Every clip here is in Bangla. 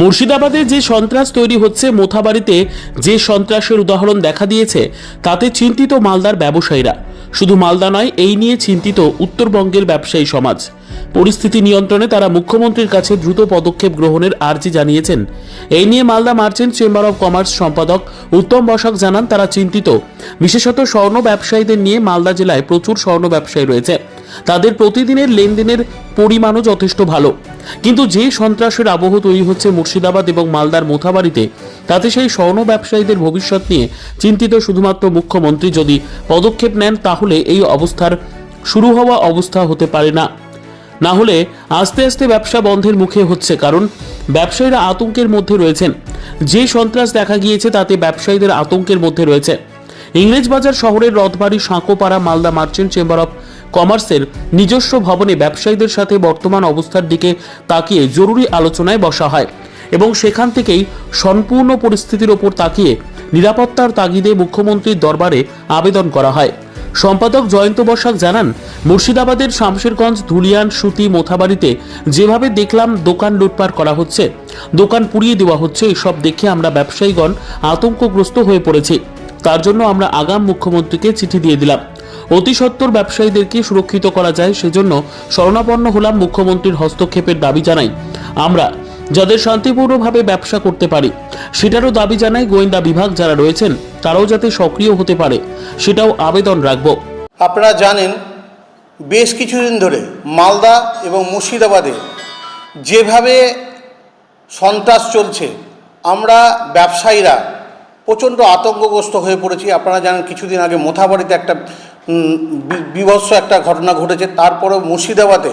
মুর্শিদাবাদে যে সন্ত্রাস তৈরি হচ্ছে, মোথাবাড়িতে যে সন্ত্রাসের উদাহরণ দেখা দিয়েছে, তাতে চিন্তিত মালদার ব্যবসায়ীরা। শুধু মালদা নয়, এই নিয়ে চিন্তিত উত্তরবঙ্গের ব্যবসায়ী সমাজ। পরিস্থিতি নিয়ন্ত্রণে তারা মুখ্যমন্ত্রীর কাছে দ্রুত পদক্ষেপ গ্রহণের আর্জি জানিয়েছেন। এই নিয়ে Malda merchant chamber of commerce সম্পাদক উত্তম বসাক জানান, তারা চিন্তিত। বিশেষত স্বর্ণ ব্যবসায়ীদের নিয়ে মালদা জেলায় প্রচুর স্বর্ণ ব্যবসায়ী রয়েছে। তাদের প্রতিদিনের লেনদেনের পরিমাণও যথেষ্ট ভালো। কিন্তু যে সন্ত্রাসের আবহ তৈরি হচ্ছে মুর্শিদাবাদ এবং মালদার মোথাবাড়িতে, তাতে সেই স্বর্ণ ব্যবসায়ীদের ভবিষ্যৎ নিয়ে চিন্তিত শুধুমাত্র মুখ্যমন্ত্রী যদি পদক্ষেপ নেন, তাহলে এই অবস্থার শুরু হওয়া অবস্থা হতে পারে না। না হলে আস্তে আস্তে ব্যবসা বন্ধের মুখে হচ্ছে, কারণ ব্যবসায়ীরা আতঙ্কের মধ্যে রয়েছেন। যে সন্ত্রাস দেখা গিয়েছে, তাতে ব্যবসায়ীদের আতঙ্কের মধ্যে রয়েছে। ইংরেজবাজার শহরের Rathbari, Sankopara, Malda merchant chamber of কমার্সের নিজস্ব ভবনে ব্যবসায়ীদের সাথে বর্তমান অবস্থার দিকে তাকিয়ে জরুরি আলোচনায় বসা হয় এবং সেখান থেকেই সম্পূর্ণ পরিস্থিতির ওপর তাকিয়ে নিরাপত্তার তাগিদে মুখ্যমন্ত্রীর দরবারে আবেদন করা হয়। সম্পাদক জয়ন্ত বসাক জানান, মুর্শিদাবাদের শামশেরগঞ্জ, ধুলিয়ান, সুতি, মোথাবাড়িতে যেভাবে দেখলাম দোকান লুটপাট করা হচ্ছে, দোকান পুড়িয়ে দেওয়া হচ্ছে, এসব দেখে আমরা ব্যবসায়ীগণ আতঙ্কগ্রস্ত হয়ে পড়েছি। তার জন্য আমরা আগাম মুখ্যমন্ত্রীকে চিঠি দিয়ে দিলাম। অতি সত্বর ব্যবসায়ীদেরকে সুরক্ষিত করা যায় সেজন্য শরণাপন্ন হলাম মুখ্যমন্ত্রীর হস্তক্ষেপের দাবি জানাই আমরা, যাদের শান্তিপূর্ণভাবে ব্যবসা করতে পারি। সেটারও দাবি জানাই গোয়েন্দা বিভাগ যারা রয়েছেন, তারাও যাতে সক্রিয় হতে পারে, সেটাও আবেদন রাখব। আপনারা জানেন, বেশ কিছুদিন ধরে মালদা এবং মুর্শিদাবাদে যেভাবে সন্ত্রাস চলছে, আমরা ব্যবসায়ীরা প্রচণ্ড আতঙ্কগ্রস্ত হয়ে পড়েছি। আপনারা জানেন, কিছুদিন আগে মোথাবাড়িতে একটা বিভৎস একটা ঘটনা ঘটেছে। তারপরে মুর্শিদাবাদে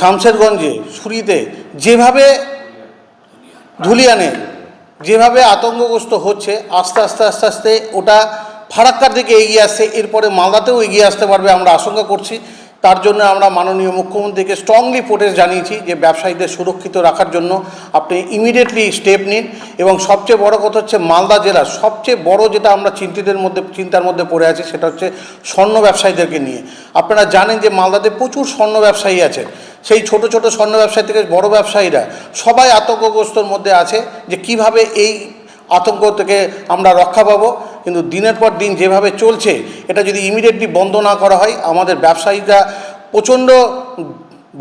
শামশেরগঞ্জে সুরিতে যেভাবে ধুলিয়ানে যেভাবে আতঙ্কগ্রস্ত হচ্ছে, আস্তে আস্তে আস্তে আস্তে ওটা ফারাক্কার দিকে এগিয়ে আসছে, এরপরে মালদাতেও এগিয়ে আসতে পারবে আমরা আশঙ্কা করছি। তার জন্য আমরা মাননীয় মুখ্যমন্ত্রীকে স্ট্রংলি প্রোটেস্ট জানিয়েছি যে ব্যবসায়ীদের সুরক্ষিত রাখার জন্য আপনি ইমিডিয়েটলি স্টেপ নিন। এবং সবচেয়ে বড় কথা হচ্ছে মালদা জেলার সবচেয়ে বড় যেটা আমরা চিন্তিতের মধ্যে, চিন্তার মধ্যে পড়ে আছি সেটা হচ্ছে স্বর্ণ ব্যবসায়ীদেরকে নিয়ে। আপনারা জানেন যে মালদাতে প্রচুর স্বর্ণ ব্যবসায়ী আছে। সেই ছোট ছোট স্বর্ণ ব্যবসায়ী থেকে বড় ব্যবসায়ীরা সবাই আতঙ্কগ্রস্তর মধ্যে আছে যে কীভাবে এই আতঙ্ক থেকে আমরা রক্ষা পাবো। কিন্তু দিনের পর দিন যেভাবে চলছে, এটা যদি ইমিডিয়েটলি বন্ধ না করা হয়, আমাদের ব্যবসায়ীরা প্রচণ্ড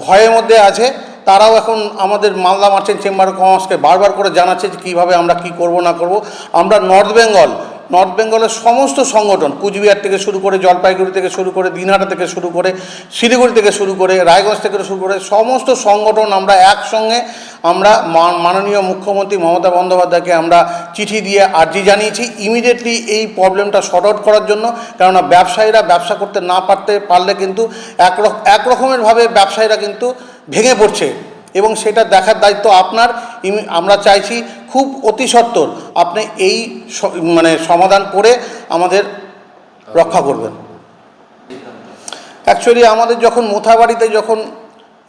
ভয়ের মধ্যে আছে। তারাও এখন আমাদের মালদা মার্চেন্ট চেম্বার অফ কমার্সকে বারবার করে জানাচ্ছে যে কীভাবে আমরা কি করব, না করব। আমরা নর্থ বেঙ্গল নর্থ বেঙ্গলের সমস্ত সংগঠন, কুচবিহার থেকে শুরু করে, জলপাইগুড়ি থেকে শুরু করে, দিনহাটা থেকে শুরু করে, শিলিগুড়ি থেকে শুরু করে, রায়গঞ্জ থেকে শুরু করে, সমস্ত সংগঠন আমরা একসঙ্গে আমরা মাননীয় মুখ্যমন্ত্রী মমতা বন্দ্যোপাধ্যায়কে আমরা চিঠি দিয়ে আর্জি জানিয়েছি ইমিডিয়েটলি এই প্রবলেমটা শর্ট আউট করার জন্য। কেননা ব্যবসায়ীরা ব্যবসা করতে না পারতে পারলে কিন্তু এক রক- এক রকমেরভাবে ব্যবসায়ীরা কিন্তু ভেঙে পড়ছে। এবং সেটা দেখার দায়িত্ব আপনার। আমরা চাইছি খুব অতি সত্বর আপনি এই মানে সমাধান করে আমাদের রক্ষা করবেন। অ্যাকচুয়ালি আমাদের যখন মোথাবাড়িতে যখন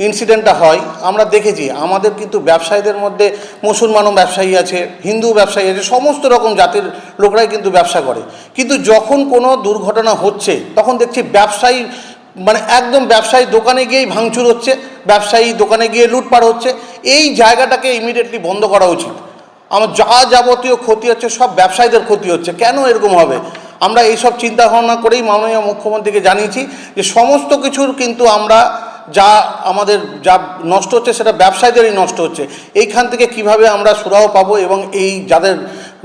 ইনসিডেন্টটা হয়, আমরা দেখেছি, আমাদের কিন্তু ব্যবসায়ীদের মধ্যে মুসলমানও ব্যবসায়ী আছে হিন্দু ব্যবসায়ী আছে, সমস্ত রকম জাতির লোকরাই কিন্তু ব্যবসা করে। কিন্তু যখন কোনো দুর্ঘটনা হচ্ছে, তখন দেখছি ব্যবসায়ী মানে একদম ব্যবসায়ী দোকানে গিয়েই ভাঙচুর হচ্ছে, ব্যবসায়ী দোকানে গিয়ে লুটপাট হচ্ছে, এই জায়গাটাকে ইমিডিয়েটলি বন্ধ করা উচিত। আমার যা যাবতীয় ক্ষতি হচ্ছে, সব ব্যবসায়ীদের ক্ষতি হচ্ছে, কেন এরকম হবে? আমরা এইসব চিন্তা ভাবনা করেই মাননীয় মুখ্যমন্ত্রীকে জানিয়েছি যে সমস্ত কিছুর কিন্তু আমরা যা আমাদের যা নষ্ট হচ্ছে সেটা ব্যবসায়ীদেরই নষ্ট হচ্ছে। এইখান থেকে কীভাবে আমরা সুরাহ পাবো এবং এই যাদের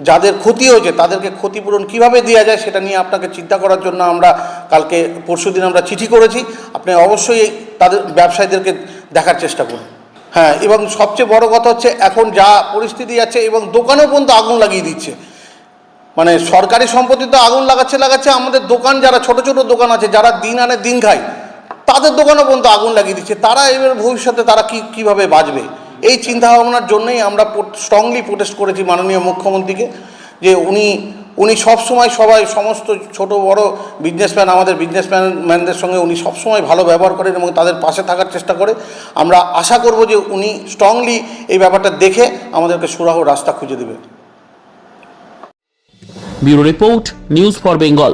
যাদের ক্ষতি হয়েছে তাদেরকে ক্ষতিপূরণ কীভাবে দেওয়া যায় সেটা নিয়ে আপনাকে চিন্তা করার জন্য আমরা কালকে পরশুদিন আমরা চিঠি করেছি। আপনি অবশ্যই তাদের ব্যবসায়ীদেরকে দেখার চেষ্টা করুন। হ্যাঁ এবং সবচেয়ে বড় কথা হচ্ছে এখন যা পরিস্থিতি আছে এবং দোকানেও পর্যন্ত আগুন লাগিয়ে দিচ্ছে। মানে সরকারি সম্পত্তি তো আগুন লাগাচ্ছে লাগাচ্ছে আমাদের দোকান যারা, ছোট ছোট দোকান আছে যারা দিন আনে দিন খায়। তাদের দোকানও পর্যন্ত আগুন লাগিয়ে দিচ্ছে। তারা এবার ভবিষ্যতে তারা কি, কীভাবে বাঁচবে? এই চিন্তা ভাবনার জন্যই আমরা স্ট্রংলি প্রোটেস্ট করেছি মাননীয় মুখ্যমন্ত্রীকে যে উনি উনি সবসময় সবাই সমস্ত ছোট, বড় বিজনেসম্যান আমাদের বিজনেসম্যান ম্যানদের সঙ্গে উনি সবসময় ভালো ব্যবহার করেন এবং তাদের পাশে থাকার চেষ্টা করে। আমরা আশা করব যে উনি স্ট্রংলি এই ব্যাপারটা দেখে আমাদেরকে সুরাহ রাস্তা খুঁজে দেবে। Bureau report, news for Bengal.